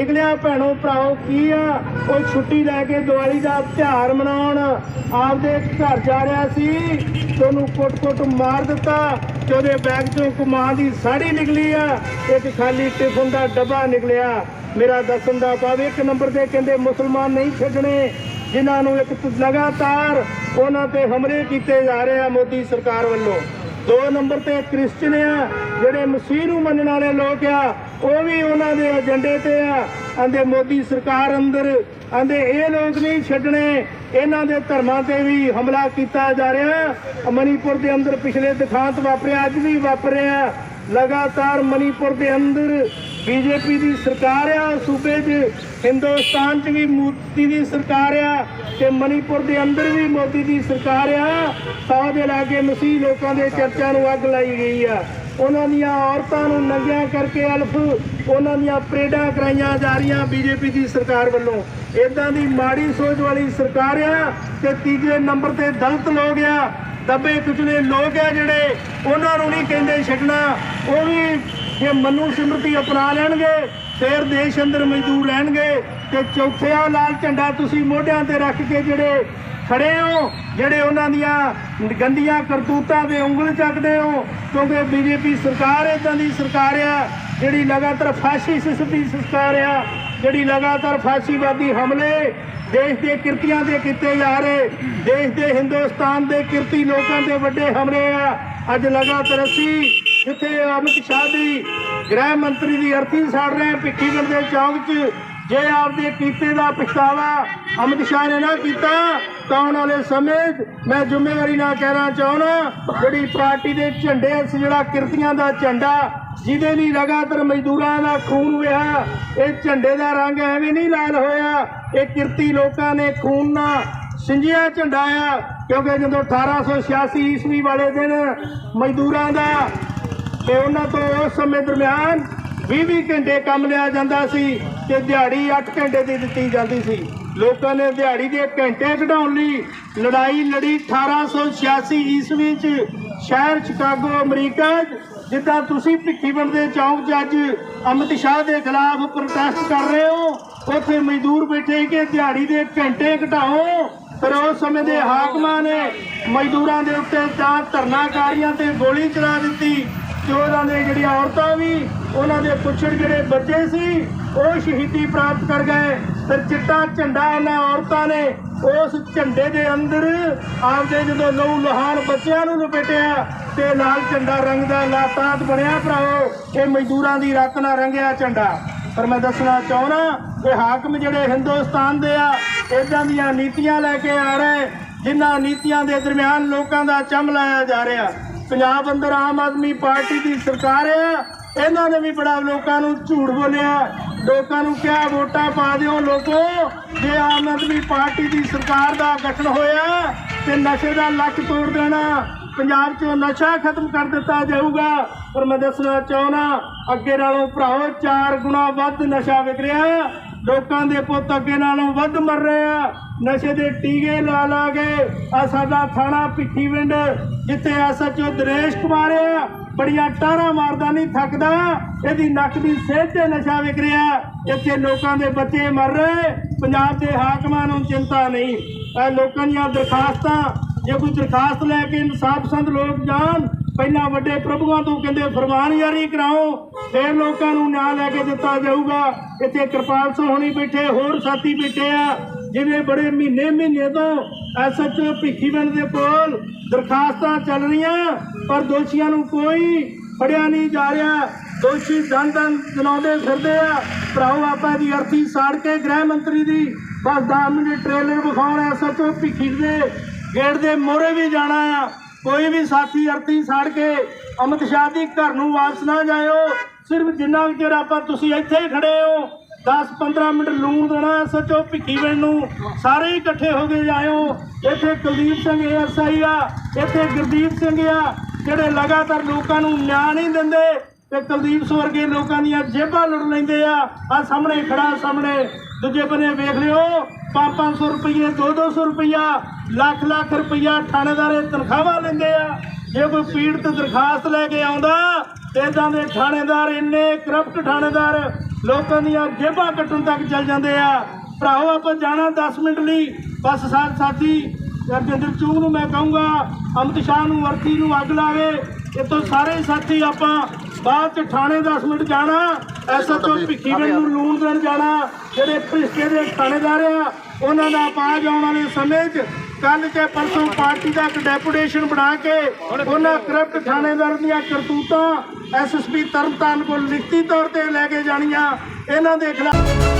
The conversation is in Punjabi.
ਨਿਕਲਿਆ ਭੈਣੋ ਭਰਾਓ, ਕੀ ਆ? ਉਹ ਛੁੱਟੀ ਲੈ ਕੇ ਦੀਵਾਲੀ ਦਾ ਤਿਉਹਾਰ ਮਨਾਉਣ ਆਪਦੇ ਘਰ ਜਾ ਰਿਹਾ ਸੀ। ਤੇ ਕੁੱਟ-ਕੁੱਟ ਮਾਰ ਦਿੱਤਾ ਤੇ ਉਹਦੇ ਬੈਗ ਚੋਂ ਇੱਕ ਦੀ ਸਾੜੀ ਨਿਕਲੀ ਆ। ਇੱਕ ਖਾਲੀ ਟਿਫਨ ਦਾ ਡੱਬਾ ਨਿਕਲਿਆ। ਮੇਰਾ ਦੱਸਣ ਦਾ ਭਾਵ ਇੱਕ ਨੰਬਰ ਤੇ ਕਹਿੰਦੇ ਮੁਸਲਮਾਨ ਨਹੀਂ ਛੱਡਣੇ, ਜਿਨ੍ਹਾਂ ਨੂੰ ਇੱਕ ਲਗਾਤਾਰ ਉਹਨਾਂ ਤੇ ਹਮਲੇ ਕੀਤੇ ਜਾ ਰਹੇ ਆ ਮੋਦੀ ਸਰਕਾਰ ਵੱਲੋਂ। ਦੋ ਨੰਬਰ ਤੇ ਕ੍ਰਿਸਚਨ ਆ ਜਿਹੜੇ ਮਸੀਹ ਨੂੰ ਮੰਨਣ ਵਾਲੇ ਲੋਕ ਆ, ਉਹ ਵੀ ਉਹਨਾਂ ਦੇ ਏਜੰਡੇ ਤੇ ਆ। ਆਂਦੇ ਮੋਦੀ ਸਰਕਾਰ ਅੰਦਰ, ਆਂਦੇ ਇਹ ਲੋਕ ਨਹੀਂ ਛੱਡਣੇ, ਇਹਨਾਂ ਦੇ ਧਰਮਾਂ ਤੇ ਵੀ ਹਮਲਾ ਕੀਤਾ ਜਾ ਰਿਹਾ। ਮਨੀਪੁਰ ਦੇ ਅੰਦਰ ਪਿਛਲੇ ਦਿਖਾਂਤ ਵਾਪਰਿਆ, ਅੱਜ ਵੀ ਵਾਪਰਿਆ ਲਗਾਤਾਰ ਮਨੀਪੁਰ ਦੇ ਅੰਦਰ ਬੀਜੇਪੀ ਦੀ ਸਰਕਾਰ ਆ, ਸੂਬੇ 'ਚ। ਹਿੰਦੁਸਤਾਨ 'ਚ ਵੀ ਮੋਦੀ ਦੀ ਸਰਕਾਰ ਆ ਤੇ ਮਨੀਪੁਰ ਦੇ ਅੰਦਰ ਵੀ ਮੋਦੀ ਦੀ ਸਰਕਾਰ ਆ। ਸੌ ਦੇ ਲਾਗੇ ਮਸੀਹ ਲੋਕਾਂ ਦੇ ਚਰਚਾਂ ਨੂੰ ਅੱਗ ਲਾਈ ਗਈ ਆ। ਉਹਨਾਂ ਦੀਆਂ ਔਰਤਾਂ ਨੂੰ ਨੰਗਿਆਂ ਕਰਕੇ ਅਲਫ, ਉਹਨਾਂ ਦੀਆਂ ਪਰੇਡਾਂ ਕਰਾਈਆਂ ਜਾ ਰਹੀਆਂ ਬੀਜੇਪੀ ਦੀ ਸਰਕਾਰ ਵੱਲੋਂ। ਇਦਾਂ ਦੀ ਮਾੜੀ ਸੋਚ ਵਾਲੀ ਸਰਕਾਰ ਆ ਤੇ ਤੀਜੇ ਨੰਬਰ ਤੇ ਦਲਤ ਲੋਕ ਆ। ਦੱਬੇ ਕੁਚਲੇ ਲੋਕ ਆ ਜਿਹੜੇ ਉਹਨਾਂ ਨੂੰ ਨਹੀਂ ਕਹਿੰਦੇ ਛੱਡਣਾ। ਉਹ ਵੀ ਇਹ ਮਨੂ ਸਿਮਰਤੀ ਅਪਣਾ ਲੈਣਗੇ, ਫੇਰ ਦੇਸ਼ ਅੰਦਰ ਮਜ਼ਦੂਰ ਰਹਿਣਗੇ ਤੇ ਚੌਥੇ ਲਾਲ ਝੰਡਾ ਤੁਸੀਂ ਮੋਢਿਆਂ ਤੇ ਰੱਖ ਕੇ ਜਿਹੜੇ ਖੜੇ ਹੋ, ਜਿਹੜੇ ਉਹਨਾਂ ਦੀਆਂ ਗੰਦੀਆਂ ਕਰਤੂਤਾਂ ਦੇ ਉਂਗਲ ਚੱਕਦੇ ਹੋ, ਕਿਉਂਕਿ ਬੀਜੇਪੀ ਸਰਕਾਰ ਇਦਾਂ ਦੀ ਸਰਕਾਰ ਆ, ਜਿਹੜੀ ਲਗਾਤਾਰ ਫਾਸ਼ਿਸਟ ਦੀ ਸਰਕਾਰ ਆ, ਜਿਹੜੀ ਲਗਾਤਾਰ ਫਾਸ਼ੀਵਾਦੀ ਹਮਲੇ ਦੇਸ਼ ਦੇ ਕਿਰਤੀਆਂ ਤੇ ਕੀਤੇ ਜਾ ਰਹੇ, ਦੇਸ਼ ਦੇ ਹਿੰਦੁਸਤਾਨ ਦੇ ਕਿਰਤੀ ਲੋਕਾਂ ਤੇ ਵੱਡੇ ਹਮਲੇ ਆ। ਅੱਜ ਲਗਾਤਾਰ ਅਸੀਂ ਜਿੱਥੇ ਅਮਿਤ ਸ਼ਾਹ ਦੀ ਗ੍ਰਹਿ ਮੰਤਰੀ ਦੀ ਅਰਥੀ ਸਾੜ ਰਹੇ ਭਿੱਖੀਗੜ੍ਹ ਦੇ ਚੌਂਕ 'ਚ ਜੇ ਆਪਦੇ ਕੀਤੇ ਦਾ ਪਛਤਾਵਾ ਅਮਿਤ ਸ਼ਾਹ ਨੇ ਨਾ ਕੀਤਾ, ਤਾਂ ਆਉਣ ਵਾਲੇ ਸਮੇਂ ਮੈਂ ਜ਼ਿੰਮੇਵਾਰੀ ਨਾ ਕਹਿਣਾ ਚਾਹੁੰਦਾ, ਜਿਹੜੀ ਪਾਰਟੀ ਦੇ ਝੰਡੇ ਜਿਹੜਾ ਕਿਰਤੀਆਂ ਦਾ ਝੰਡਾ, ਜਿਹਦੇ ਲਈ ਲਗਾਤਾਰ ਮਜ਼ਦੂਰਾਂ ਦਾ ਖੂਨ ਵਹਿਆ, ਇਹ ਝੰਡੇ ਦਾ ਰੰਗ ਐਵੇਂ ਨਹੀਂ ਲਾਲ ਹੋਇਆ, ਇਹ ਕਿਰਤੀ ਲੋਕਾਂ ਨੇ ਖੂਨ ਨਾਲ ਸਿੰਜਿਆ ਝੰਡਾ ਆ ਕਿਉਂਕਿ ਜਦੋਂ 1886 ਈਸਵੀ ਵਾਲੇ ਦਿਨ ਮਜ਼ਦੂਰਾਂ ਦਾ ਤੇ ਉਹਨਾਂ ਤੋਂ ਉਸ ਸਮੇਂ ਦਰਮਿਆਨ 20-20 ਘੰਟੇ ਕੰਮ ਲਿਆ ਜਾਂਦਾ ਸੀ ਤੇ ਦਿਹਾੜੀ 8 ਘੰਟੇ ਦੀ ਦਿੱਤੀ ਜਾਂਦੀ ਸੀ। ਲੋਕਾਂ ਨੇ ਦਿਹਾੜੀ ਦੇ ਘੰਟੇ ਘਟਾਉਣ ਲਈ ਲੜਾਈ ਲੜੀ 1886 ਈਸਵੀ ਚ ਸ਼ਹਿਰ ਸ਼ਿਕਾਗੋ ਅਮਰੀਕਾ, ਜਿੱਦਾਂ ਤੁਸੀਂ ਭਿੱਖੀਵਿੰਡ ਦੇ ਚੌਂਕ 'ਚ ਅੱਜ ਅਮਿਤ ਸ਼ਾਹ ਦੇ ਖਿਲਾਫ ਪ੍ਰੋਟੈਸਟ ਕਰ ਰਹੇ ਹੋ, ਉੱਥੇ ਮਜ਼ਦੂਰ ਬੈਠੇ ਕਿ ਦਿਹਾੜੀ ਦੇ ਘੰਟੇ ਘਟਾਓ ਪਰ ਉਸ ਸਮੇਂ ਦੇ ਹਾਕਮਾਂ ਨੇ ਮਜ਼ਦੂਰਾਂ ਦੇ ਉੱਤੇ ਤਾਂ ਧਰਨਾਕਾਰੀਆਂ ਤੇ ਗੋਲੀ ਚਲਾ ਦਿੱਤੀ। ਤੇ ਉਹਨਾਂ ਦੇ ਜਿਹੜੀਆਂ ਔਰਤਾਂ ਵੀ, ਉਹਨਾਂ ਦੇ ਪੁੱਛੜ ਜਿਹੜੇ ਬੱਚੇ ਸੀ, ਉਹ ਸ਼ਹੀਦੀ ਪ੍ਰਾਪਤ ਕਰ ਗਏ। ਤੇ ਚਿੱਟਾ ਝੰਡਾ ਇਹਨਾਂ ਔਰਤਾਂ ਨੇ ਉਸ ਝੰਡੇ ਦੇ ਅੰਦਰ ਆਪਦੇ ਜਦੋਂ ਲਹੂ ਲਹਾਨ ਬੱਚਿਆਂ ਨੂੰ ਲਪੇਟਿਆ, ਤੇ ਲਾਲ ਝੰਡਾ ਰੰਗ ਦਾ ਲਾਤਾਤ ਬਣਿਆ ਭਰਾਵੋ। ਇਹ ਮਜ਼ਦੂਰਾਂ ਦੀ ਰੱਤ ਨਾਲ ਰੰਗਿਆ ਝੰਡਾ। ਪਰ ਮੈਂ ਦੱਸਣਾ ਚਾਹੁੰਦਾ ਕਿ ਹਾਕਮ ਜਿਹੜੇ ਹਿੰਦੁਸਤਾਨ ਦੇ ਆ ਇਦਾਂ ਦੀਆਂ ਨੀਤੀਆਂ ਲੈ ਕੇ ਆ ਰਹੇ, ਜਿਨ੍ਹਾਂ ਨੀਤੀਆਂ ਦੇ ਦਰਮਿਆਨ ਲੋਕਾਂ ਦਾ ਚੰਮ ਲਾਇਆ ਜਾ ਰਿਹਾ। ਪੰਜਾਬ ਅੰਦਰ ਆਮ ਆਦਮੀ ਪਾਰਟੀ ਦੀ ਸਰਕਾਰ ਆ ਇਹਨਾਂ ਨੇ ਵੀ ਬੜਾ ਲੋਕਾਂ ਨੂੰ ਝੂਠ ਬੋਲਿਆ। ਲੋਕਾਂ ਨੂੰ ਕਿਹਾ, ਵੋਟਾਂ ਪਾ ਦਿਓ ਲੋਕੋ। ਜੇ ਆਮ ਆਦਮੀ ਪਾਰਟੀ ਦੀ ਸਰਕਾਰ ਦਾ ਗਠਨ ਹੋਇਆ ਤੇ ਨਸ਼ੇ ਦਾ ਲੱਕ ਤੋੜ ਦੇਣਾ, ਪੰਜਾਬ 'ਚੋਂ ਨਸ਼ਾ ਖਤਮ ਕਰ ਦਿੱਤਾ ਜਾਊਗਾ। ਪਰ ਮੈਂ ਦੱਸਣਾ ਚਾਹੁੰਦਾ, ਅੱਗੇ ਨਾਲੋਂ ਭਰਾਓ ਚਾਰ ਗੁਣਾ ਵੱਧ ਨਸ਼ਾ ਵਿਕ ਰਿਹਾ। ਲੋਕਾਂ ਦੇ ਪੁੱਤ ਅੱਗੇ ਨਾਲੋਂ ਵੱਧ ਮਰ ਰਹੇ ਆ। ਨਸ਼ੇ ਦੇ ਟੀਕੇ ਲਾ ਲਾ ਕੇ ਆ ਸਾਡਾ ਥਾਣਾ ਭਿੱਖੀਵਿੰਡ ਜਿੱਥੇ ਐਸਐਚਓ ਦਰੇਸ਼ ਕੁਮਾਰ ਆ, ਬੜੀਆਂ ਟਾਰਾਂ ਮਾਰਦਾ ਨਹੀਂ, ਥੱਕਦਾ। ਇਹਦੀ ਨੱਕ ਦੀ ਸਿਹਤ ਤੇ ਨਸ਼ਾ ਵਿਕ ਰਿਹਾ। ਇੱਥੇ ਲੋਕਾਂ ਦੇ ਬੱਚੇ ਮਰ ਰਹੇ। ਪੰਜਾਬ ਦੇ ਹਾਕਮਾਂ ਨੂੰ ਚਿੰਤਾ ਨਹੀਂ। ਇਹ ਲੋਕਾਂ ਦੀਆਂ ਦਰਖਾਸਤਾਂ, ਜੇ ਕੋਈ ਦਰਖਾਸਤ ਲੈ ਕੇ ਇਨਸਾਫ ਪਸੰਦ ਲੋਕ ਜਾਣ ਪਹਿਲਾਂ ਵੱਡੇ ਪ੍ਰਭੂਆਂ ਤੋਂ ਕਹਿੰਦੇ, ਫਰਮਾਨ ਜਾਰੀ ਕਰਾਓ, ਫਿਰ ਲੋਕਾਂ ਨੂੰ ਨਿਆਂ ਲੈ ਕੇ ਦਿੱਤਾ ਜਾਊਗਾ। ਇੱਥੇ ਕਿਰਪਾਲ ਸਿੰਘ ਹੋਣੀ ਬੈਠੇ, ਹੋਰ ਸਾਥੀ ਬੈਠੇ ਆ, ਜਿਵੇਂ ਬੜੇ ਮਹੀਨੇ ਮਹੀਨੇ ਤੋਂ ਐਸਐਚਓ ਭਿੱਖੀਵਿੰਡ ਦੇ ਕੋਲ ਦਰਖਾਸਤਾਂ ਚੱਲ ਰਹੀਆਂ, ਪਰ ਦੋਸ਼ੀਆਂ ਨੂੰ ਕੋਈ ਫੜਿਆ ਨਹੀਂ ਜਾ ਰਿਹਾ। ਦੋਸ਼ੀ ਦੰਦ ਦੰਦ ਚਲਾਉਂਦੇ ਫਿਰਦੇ ਆ। ਭਰਾਓ, ਆਪਾਂ ਦੀ ਅਰਥੀ ਸਾੜ ਕੇ ਗ੍ਰਹਿ ਮੰਤਰੀ ਦੀ ਬਸ 10 ਮਿੰਟ ਟ੍ਰੇਲਰ ਵਿਖਾਉਣ ਐਸਐਚਓ ਭਿੱਖੀ ਦੇ ਗੇਟ ਦੇ ਮੋਹਰੇ ਵੀ ਜਾਣਾ ਆ। ਕੋਈ ਵੀ ਸਾਥੀ ਅਰਥੀ ਸਾੜ ਕੇ ਅਮਿਤ ਸ਼ਾਹ ਦੀ ਘਰ ਨੂੰ ਵਾਪਸ ਨਾ ਜਾਇਓ, ਸਿਰਫ ਜਿੰਨਾ ਚਿਰ ਆਪਾਂ ਤੁਸੀਂ ਇੱਥੇ ਹੀ ਖੜੇ ਹੋ 10-15 ਮਿੰਟ ਲੂਣ ਦੇਣਾ ਸੱਚੋ ਭਿੱਖੀਵਿੰਡ ਨੂੰ, ਸਾਰੇ ਇਕੱਠੇ ਹੋ ਕੇ ਜਾਇਓ। ਇੱਥੇ ਕੁਲਦੀਪ ਸਿੰਘ ਏਐਸਆਈ ਆ, ਇੱਥੇ ਗੁਰਦੀਪ ਸਿੰਘ ਆ, ਜਿਹੜੇ ਲਗਾਤਾਰ ਲੋਕਾਂ ਨੂੰ ਨਿਆਂ ਨਹੀਂ ਦਿੰਦੇ, ਤੇ ਕੁਲਦੀਪ ਸਵਰਗੇ ਲੋਕਾਂ ਦੀਆਂ ਜੇਬਾਂ ਲੁੱਟ ਲੈਂਦੇ ਆ। ਆ ਸਾਹਮਣੇ ਖੜਾ ਸਾਹਮਣੇ ਦੂਜੇ ਬੰਨੇ ਵੇਖ ਲਿਓ 500 ਰੁਪਏ 2-200 ਰੁਪਇਆ ਲੱਖ ਲੱਖ ਰੁਪਇਆ ਥਾਣੇਦਾਰੇ ਤਨਖਾਹਾਂ ਲੈਂਦੇ ਆ। ਜੇ ਕੋਈ ਪੀੜਤ ਦਰਖਾਸਤ ਲੈ ਕੇ ਆਉਂਦਾ ਤੇ ਇਦਾਂ ਦੇ ਥਾਣੇਦਾਰ ਇੰਨੇ ਕਰਪਟ ਥਾਣੇਦਾਰ, ਲੋਕਾਂ ਦੀਆਂ ਜੇਬਾਂ ਕੱਟਣ ਤੱਕ ਚੱਲ ਜਾਂਦੇ ਆ। ਭਰਾਓ, ਆਪਾਂ ਜਾਣਾ 10 ਮਿੰਟ ਲਈ। ਬਸ ਸਾਥ ਸਾਥੀ ਰਜਿੰਦਰ ਚੂਹ ਨੂੰ ਮੈਂ ਕਹੂੰਗਾ, ਅਮਿਤ ਸ਼ਾਹ ਨੂੰ ਵਰਤੀ ਨੂੰ ਅੱਗ ਲਾਵੇ। ਇਤੋਂ ਸਾਰੇ ਸਾਥੀ ਆਪਾਂ ਬਾਅਦ ਚ ਥਾਣੇ 10 ਮਿੰਟ ਜਾਣਾ। ਐਸਐਚਓ ਭਿੱਖੀ ਪਿੰਡ ਨੂੰ ਲੂਣ ਦੇਣ ਜਾਣਾ ਜਿਹੜੇ ਭ੍ਰਿਸ਼ਟੇ ਦੇ ਥਾਣੇਦਾਰ ਆ ਉਹਨਾਂ ਦਾ ਆਵਾਜ਼ ਆਉਣ ਵਾਲੇ ਸਮੇਂ 'ਚ ਕੱਲ ਤੇ ਪਰਸੋਂ ਪਾਰਟੀ ਦਾ ਇੱਕ ਡੈਪੂਟੇਸ਼ਨ ਬਣਾ ਕੇ ਉਹਨਾਂ ਕਰਪਟ ਥਾਣੇਦਾਰ ਦੀਆਂ ਕਰਤੂਤਾਂ ਐਸਐਸਪੀ ਤਰਨਤਾਰਨ ਕੋਲ ਲਿਖਤੀ ਤੌਰ ਤੇ ਲੈ ਕੇ ਜਾਣੀਆਂ। ਇਹਨਾਂ ਦੇ ਖਿਲਾਫ